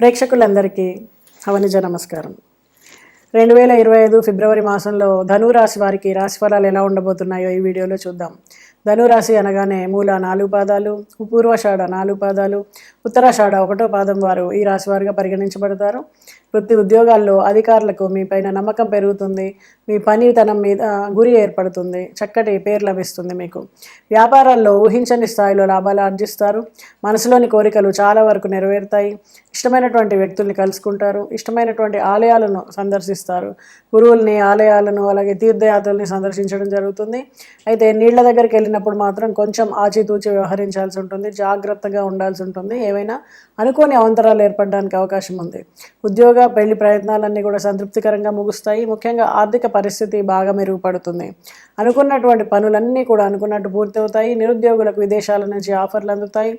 ప్రేక్షకులందరికీ అవనిజ నమస్కారం. రెండు వేల ఇరవై ఐదు ఫిబ్రవరి మాసంలో ధనురాశి వారికి రాశి ఫలాలు ఎలా ఉండబోతున్నాయో ఈ వీడియోలో చూద్దాం. ధనురాశి అనగానే మూల నాలుగు పాదాలు పూర్వషాఢ నాలుగు పాదాలు ఉత్తరాషాఢ ఒకటో పాదం వారు ఈ రాశి వారుగా పరిగణించబడతారు. వృత్తి ఉద్యోగాల్లో అధికారులకు మీ పైన నమ్మకం పెరుగుతుంది మీ పనితనం మీద గురి ఏర్పడుతుంది చక్కటి పేరు లభిస్తుంది మీకు. వ్యాపారాల్లో ఊహించని స్థాయిలో లాభాలు ఆర్జిస్తారు మనసులోని కోరికలు చాలా వరకు నెరవేరుతాయి ఇష్టమైనటువంటి వ్యక్తుల్ని కలుసుకుంటారు ఇష్టమైనటువంటి ఆలయాలను సందర్శిస్తారు. గురువుల్ని ఆలయాలను అలాగే తీర్థయాత్రల్ని సందర్శించడం జరుగుతుంది. అయితే నీళ్ళ దగ్గరికి వెళ్ళినప్పుడు మాత్రం కొంచెం ఆచితూచి వ్యవహరించాల్సి ఉంటుంది జాగ్రత్తగా ఉండాల్సి ఉంటుంది. ఏవైనా అనుకోని అవంతరాలు ఏర్పడడానికి అవకాశం ఉంది. ఉద్యోగ పెళ్ళి ప్రయత్నాలన్నీ కూడా సంతృప్తికరంగా ముగుస్తాయి. ముఖ్యంగా ఆర్థిక పరిస్థితి బాగా మెరుగుపడుతుంది. అనుకున్నటువంటి పనులన్నీ కూడా అనుకున్నట్టు పూర్తవుతాయి. నిరుద్యోగులకు విదేశాల నుంచి ఆఫర్లు అందుతాయి.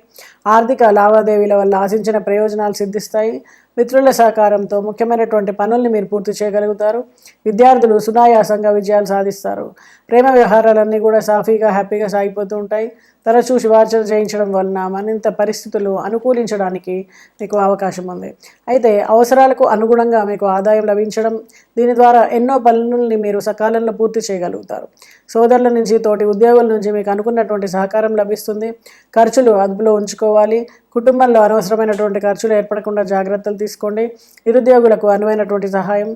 ఆర్థిక లావాదేవీల వల్ల ఆశించిన ప్రయోజనాలు సిద్ధిస్తాయి. మిత్రుల సహకారంతో ముఖ్యమైనటువంటి పనుల్ని మీరు పూర్తి చేయగలుగుతారు. విద్యార్థులు సునాయాసంగా విజయాలు సాధిస్తారు. ప్రేమ వ్యవహారాలన్నీ కూడా సాఫీగా హ్యాపీగా సాగిపోతూ ఉంటాయి. తరచూ శుభార్చన చేయించడం వలన మరింత పరిస్థితులు అనుకూలించడానికి మీకు అవకాశం ఉంది. అయితే అవసరాలకు అనుగుణంగా మీకు ఆదాయం లభించడం దీని ద్వారా ఎన్నో పనుల్ని మీరు సకాలంలో పూర్తి చేయగలుగుతారు. సోదరుల నుంచి తోటి ఉద్యోగుల నుంచి మీకు అనుకున్నటువంటి సహకారం లభిస్తుంది. ఖర్చులు అదుపులో ఉంచుకోవాలి. కుటుంబంలో అనవసరమైనటువంటి ఖర్చులు ఏర్పడకుండా జాగ్రత్తలు తీసుకోండి. నిరుద్యోగులకు అనువైనటువంటి సహాయం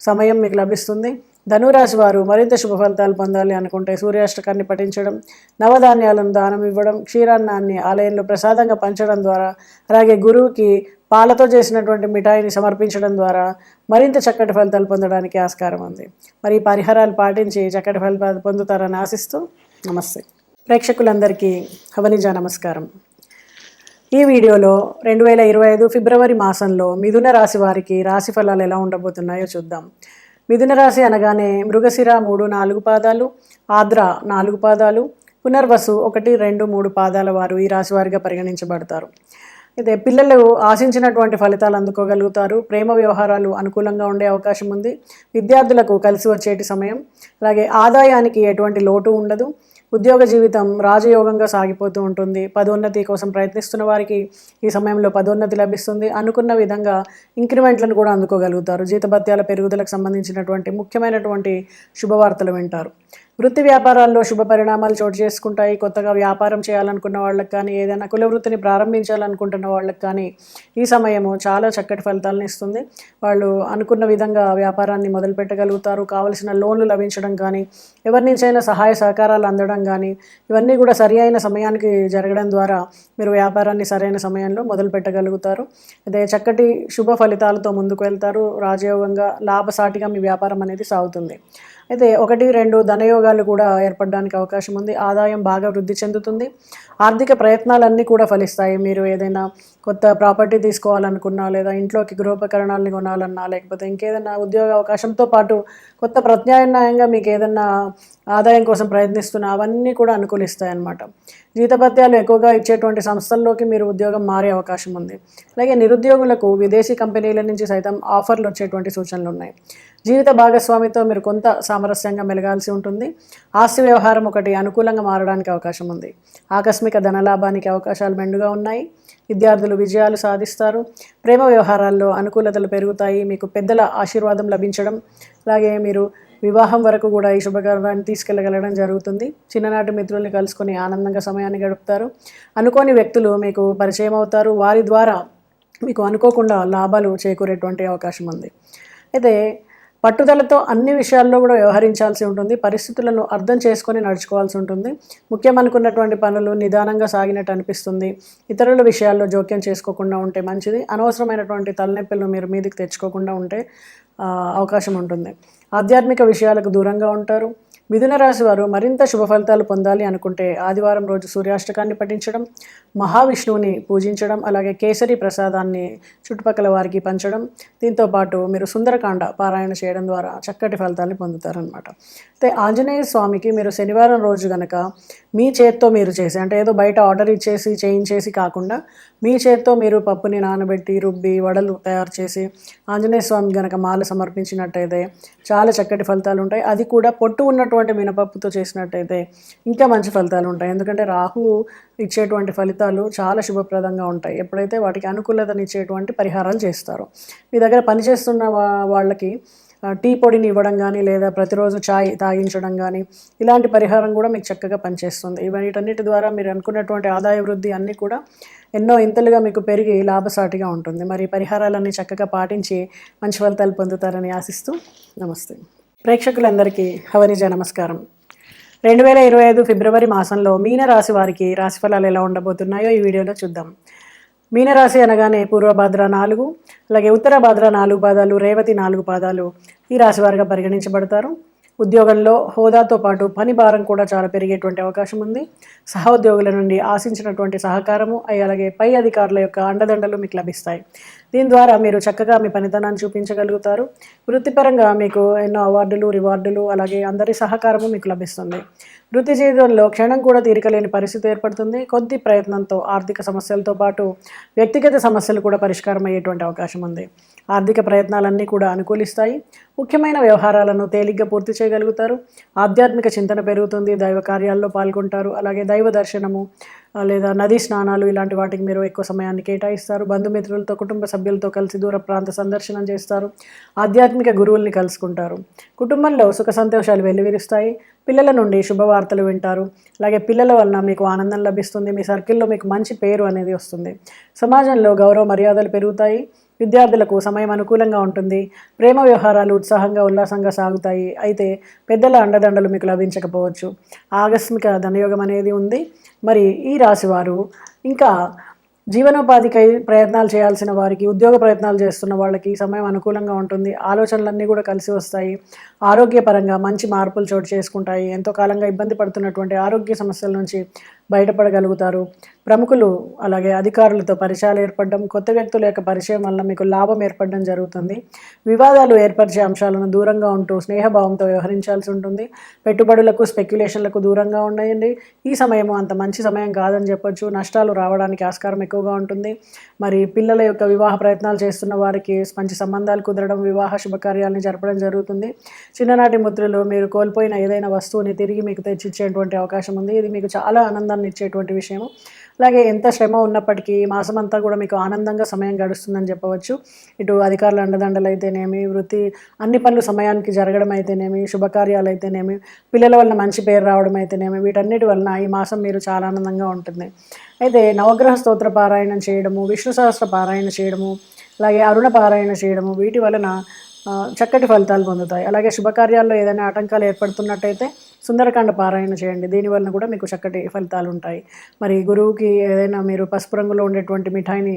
సమయం మీకు లభిస్తుంది. ధనురాశి వారు మరింత శుభ ఫలితాలు పొందాలి అనుకుంటే సూర్యాష్టకాన్ని పఠించడం నవధాన్యాలను దానం ఇవ్వడం క్షీరాన్నాన్ని ఆలయంలో ప్రసాదంగా పంచడం ద్వారా అలాగే గురువుకి పాలతో చేసినటువంటి మిఠాయిని సమర్పించడం ద్వారా మరింత చక్కటి ఫలితాలు పొందడానికి ఆస్కారం ఉంది. మరి పరిహారాలు పాటించి చక్కటి ఫలితాలు పొందుతారని ఆశిస్తూ నమస్తే. ప్రేక్షకులందరికీ హవనిజ నమస్కారం. ఈ వీడియోలో రెండు వేల ఇరవై ఐదు ఫిబ్రవరి మాసంలో మిథున రాశి వారికి రాశి ఫలాలు ఎలా ఉండబోతున్నాయో చూద్దాం. మిథున రాశి అనగానే మృగశిర మూడు నాలుగు పాదాలు ఆద్ర నాలుగు పాదాలు పునర్వసు ఒకటి రెండు మూడు పాదాల వారు ఈ రాశి వారిగా పరిగణించబడతారు. అయితే పిల్లలు ఆశించినటువంటి ఫలితాలు అందుకోగలుగుతారు. ప్రేమ వ్యవహారాలు అనుకూలంగా ఉండే అవకాశం ఉంది. విద్యార్థులకు కలిసి వచ్చేటి సమయం. అలాగే ఆదాయానికి ఎటువంటి లోటు ఉండదు. ఉద్యోగ జీవితం రాజయోగంగా సాగిపోతూ ఉంటుంది. పదోన్నతి కోసం ప్రయత్నిస్తున్న వారికి ఈ సమయంలో పదోన్నతి లభిస్తుంది. అనుకున్న విధంగా ఇంక్రిమెంట్లను కూడా అందుకోగలుగుతారు. జీతభత్యాల పెరుగుదలకు సంబంధించినటువంటి ముఖ్యమైనటువంటి శుభవార్తలు వింటారు. వృత్తి వ్యాపారాల్లో శుభ పరిణామాలు చోటు చేసుకుంటాయి. కొత్తగా వ్యాపారం చేయాలనుకున్న వాళ్ళకి కానీ ఏదైనా కుల వృత్తిని ప్రారంభించాలనుకుంటున్న వాళ్ళకి కానీ ఈ సమయము చాలా చక్కటి ఫలితాలను ఇస్తుంది. వాళ్ళు అనుకున్న విధంగా వ్యాపారాన్ని మొదలు పెట్టగలుగుతారు. కావలసిన లోన్లు లభించడం కానీ ఎవరి నుంచైనా సహాయ సహకారాలు అందడం కానీ ఇవన్నీ కూడా సరి అయిన సమయానికి జరగడం ద్వారా మీరు వ్యాపారాన్ని సరైన సమయంలో మొదలు పెట్టగలుగుతారు. అదే చక్కటి శుభ ఫలితాలతో ముందుకు వెళ్తారు. రాజయోగంగా లాభసాటిగా మీ వ్యాపారం అనేది సాగుతుంది. అయితే ఒకటి రెండు ధనయోగాలు కూడా ఏర్పడడానికి అవకాశం ఉంది. ఆదాయం బాగా వృద్ధి చెందుతుంది. ఆర్థిక ప్రయత్నాలన్నీ కూడా ఫలిస్తాయి. మీరు ఏదైనా కొత్త ప్రాపర్టీ తీసుకోవాలనుకున్నా లేదా ఇంట్లోకి గృహోపకరణాలని కొనాలన్నా లేకపోతే ఇంకేదైనా ఉద్యోగ అవకాశంతో పాటు కొత్త ప్రత్యామ్నాయంగా మీకు ఏదైనా ఆదాయం కోసం ప్రయత్నిస్తున్నా అవన్నీ కూడా అనుకూలిస్తాయి అన్నమాట జీతభత్యాలు ఎక్కువగా ఇచ్చేటువంటి సంస్థల్లోకి మీరు ఉద్యోగం మారే అవకాశం ఉంది. అలాగే నిరుద్యోగులకు విదేశీ కంపెనీల నుంచి సైతం ఆఫర్లు వచ్చేటువంటి సూచనలు ఉన్నాయి. జీవిత భాగస్వామితో మీరు కొంత సామరస్యంగా మెలగాల్సి ఉంటుంది. ఆస్తి వ్యవహారం ఒకటి అనుకూలంగా మారడానికి అవకాశం ఉంది. ఆకస్మిక ధనలాభానికి అవకాశాలు మెండుగా ఉన్నాయి. విద్యార్థులు విజయాలు సాధిస్తారు. ప్రేమ వ్యవహారాల్లో అనుకూలతలు పెరుగుతాయి. మీకు పెద్దల ఆశీర్వాదం లభించడం. అలాగే మీరు వివాహం వరకు కూడా ఈ శుభకరణాన్ని తీసుకెళ్ళగలగడం జరుగుతుంది. చిన్ననాటి మిత్రుల్ని కలుసుకొని ఆనందంగా సమయాన్ని గడుపుతారు. అనుకోని వ్యక్తులు మీకు పరిచయం అవుతారు. వారి ద్వారా మీకు అనుకోకుండా లాభాలు చేకూరేటువంటి అవకాశం ఉంది. అయితే పట్టుదలతో అన్ని విషయాల్లో కూడా వ్యవహరించాల్సి ఉంటుంది. పరిస్థితులను అర్థం చేసుకొని నడుచుకోవాల్సి ఉంటుంది. ముఖ్యం అనుకున్నటువంటి పనులు నిదానంగా సాగినట్టు అనిపిస్తుంది. ఇతరుల విషయాల్లో జోక్యం చేసుకోకుండా ఉంటే మంచిది. అనవసరమైనటువంటి తలనొప్పులను మీరు మీదకి తెచ్చుకోకుండా ఉంటే అవకాశం ఉంటుంది. ఆధ్యాత్మిక విషయాలకు దూరంగా ఉంటారు. మిథున రాశి వారు మరింత శుభ ఫలితాలు పొందాలి అనుకుంటే ఆదివారం రోజు సూర్యాష్టకాన్ని పఠించడం మహావిష్ణువుని పూజించడం అలాగే కేసరి ప్రసాదాన్ని చుట్టుపక్కల వారికి పంచడం దీంతో పాటు మీరు సుందరకాండ పారాయణ చేయడం ద్వారా చక్కటి ఫలితాన్ని పొందుతారనమాట అయితే ఆంజనేయ స్వామికి మీరు శనివారం రోజు గనక మీ చేత్తో మీరు చేసి అంటే ఏదో బయట ఆర్డర్ ఇచ్చేసి చేయించేసి కాకుండా మీ చేత్తో మీరు పప్పుని నానబెట్టి రుబ్బి వడలు తయారు చేసి ఆంజనేయ స్వామి గనక మాల సమర్పించినట్టయితే చాలా చక్కటి ఫలితాలు ఉంటాయి. అది కూడా పొట్టు ఉన్నటువంటి ఉడికించినటువంటి మినపప్పుతో చేసినట్టయితే ఇంకా మంచి ఫలితాలు ఉంటాయి. ఎందుకంటే రాహు ఇచ్చేటువంటి ఫలితాలు చాలా శుభప్రదంగా ఉంటాయి. ఎప్పుడైతే వాటికి అనుకూలతనిచ్చేటువంటి పరిహారాలు చేస్తారు. మీ దగ్గర పనిచేస్తున్న వా- వాళ్ళకి టీ పొడిని ఇవ్వడం కానీ లేదా ప్రతిరోజు చాయ్ తాగించడం కానీ ఇలాంటి పరిహారం కూడా మీకు చక్కగా పనిచేస్తుంది. ఇవి వీటన్నిటి ద్వారా మీరు అనుకున్నటువంటి ఆదాయ వృద్ధి అన్నీ కూడా ఎన్నో ఇంతలుగా మీకు పెరిగి లాభసాటిగా ఉంటుంది. మరి పరిహారాలన్నీ చక్కగా పాటించి మంచి ఫలితాలు పొందుతారని ఆశిస్తూ నమస్తే. ప్రేక్షకులందరికీ హవనిజ నమస్కారం. రెండు వేల ఇరవై ఐదు ఫిబ్రవరి మాసంలో మీనరాశి వారికి రాశిఫలాలు ఎలా ఉండబోతున్నాయో ఈ వీడియోలో చూద్దాం. మీనరాశి అనగానే పూర్వభాద్ర నాలుగు అలాగే ఉత్తర భాద్ర నాలుగు పాదాలు రేవతి నాలుగు పాదాలు ఈ రాశి వారిగా పరిగణించబడతారు. ఉద్యోగంలో హోదాతో పాటు పని భారం కూడా చాలా పెరిగేటువంటి అవకాశం ఉంది. సహోద్యోగుల నుండి ఆశించినటువంటి సహకారము అలాగే పై అధికారుల యొక్క అండదండలు మీకు లభిస్తాయి. దీని ద్వారా మీరు చక్కగా మీ పనితనాన్ని చూపించగలుగుతారు. వృత్తిపరంగా మీకు ఎన్నో అవార్డులు రివార్డులు అలాగే అందరి సహకారము మీకు లభిస్తుంది. వృత్తి జీవితంలో క్షణం కూడా తీరికలేని పరిస్థితి ఏర్పడుతుంది. కొద్ది ప్రయత్నంతో ఆర్థిక సమస్యలతో పాటు వ్యక్తిగత సమస్యలు కూడా పరిష్కారం అయ్యేటువంటి అవకాశం ఉంది. ఆర్థిక ప్రయత్నాలన్నీ కూడా అనుకూలిస్తాయి. ముఖ్యమైన వ్యవహారాలను తేలిగ్గా పూర్తి చేయగలుగుతారు. ఆధ్యాత్మిక చింతన పెరుగుతుంది దైవ కార్యాల్లో పాల్గొంటారు. అలాగే దైవ దర్శనము లేదా నదీ స్నానాలు ఇలాంటి వాటికి మీరు ఎక్కువ సమయాన్ని కేటాయిస్తారు. బంధుమిత్రులతో కుటుంబ సభ్యులతో కలిసి దూర ప్రాంత సందర్శనం చేస్తారు. ఆధ్యాత్మిక గురువుల్ని కలుసుకుంటారు. కుటుంబంలో సుఖ సంతోషాలు వెల్లివిరుస్తాయి. పిల్లల నుండి శుభవార్తలు వింటారు. అలాగే పిల్లల వలన మీకు ఆనందం లభిస్తుంది. మీ సర్కిల్లో మీకు మంచి పేరు అనేది వస్తుంది. సమాజంలో గౌరవ మర్యాదలు పెరుగుతాయి. విద్యార్థులకు సమయం అనుకూలంగా ఉంటుంది. ప్రేమ వ్యవహారాలు ఉత్సాహంగా ఉల్లాసంగా సాగుతాయి. అయితే పెద్దల అండదండలు మీకు లభించకపోవచ్చు. ఆకస్మిక ధనయోగం అనేది ఉంది. మరి ఈ రాశివారు ఇంకా జీవనోపాధికై ప్రయత్నాలు చేయాల్సిన వారికి ఉద్యోగ ప్రయత్నాలు చేస్తున్న వాళ్ళకి సమయం అనుకూలంగా ఉంటుంది. ఆలోచనలన్నీ కూడా కలిసి వస్తాయి. ఆరోగ్యపరంగా మంచి మార్పులు చోటు చేసుకుంటాయి. ఎంతో కాలంగా ఇబ్బంది పడుతున్నటువంటి ఆరోగ్య సమస్యల నుంచి బయటపడగలుగుతారు. ప్రముఖులు అలాగే అధికారులతో పరిచయాలు ఏర్పడడం కొత్త వ్యక్తుల యొక్క పరిచయం వల్ల మీకు లాభం ఏర్పడడం జరుగుతుంది. వివాదాలు ఏర్పరిచే అంశాలను దూరంగా ఉంటూ స్నేహభావంతో వ్యవహరించాల్సి ఉంటుంది. పెట్టుబడులకు స్పెక్యులేషన్లకు దూరంగా ఉండండి. ఈ సమయం అంత మంచి సమయం కాదని చెప్పొచ్చు. నష్టాలు రావడానికి ఆస్కారం ఎక్కువగా ఉంటుంది. మరి పిల్లల యొక్క వివాహ ప్రయత్నాలు చేస్తున్న వారికి మంచి సంబంధాలు కుదరడం వివాహ శుభకార్యాలను జరపడం జరుగుతుంది. చిన్ననాటి ముద్రలు మీరు కోల్పోయిన ఏదైనా వస్తువుని తిరిగి మీకు తెచ్చిచ్చేటువంటి అవకాశం ఉంది. ఇది మీకు చాలా ఆనందాన్ని ఇచ్చేటువంటి విషయము. అలాగే ఎంత శ్రమ ఉన్నప్పటికీ మాసమంతా మాసం అంతా కూడా మీకు ఆనందంగా సమయం గడుస్తుందని చెప్పవచ్చు. ఇటు అధికారుల అండదండలు అయితేనేమి వృత్తి అన్ని పనులు సమయానికి జరగడం అయితేనేమి శుభకార్యాలు అయితేనేమి పిల్లల వలన మంచి పేరు రావడం అయితేనేమి వీటన్నిటి వలన ఈ మాసం మీరు చాలా ఆనందంగా ఉంటుంది. అయితే నవగ్రహ స్తోత్ర పారాయణం చేయడము విష్ణు సహస్ర పారాయణ చేయడము అలాగే అరుణ పారాయణ చేయడము వీటి వలన చక్కటి ఫలితాలు పొందుతాయి. అలాగే శుభకార్యాల్లో ఏదైనా ఆటంకాలు ఏర్పడుతున్నట్టయితే సుందరకాండ పారాయణ చేయండి. దీనివల్ల కూడా మీకు చక్కటి ఫలితాలు ఉంటాయి. మరి గురువుకి ఏదైనా మీరు పసుపు రంగులో ఉండేటువంటి మిఠాయిని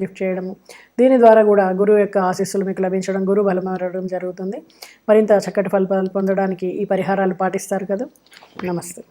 గిఫ్ట్ చేయడము దీని ద్వారా కూడా గురువు యొక్క ఆశీస్సులు మీకు లభించడం గురువు బలమరడం జరుగుతుంది. మరింత చక్కటి ఫలితాలు పొందడానికి ఈ పరిహారాలు పాటిస్తారు కదా. నమస్తే.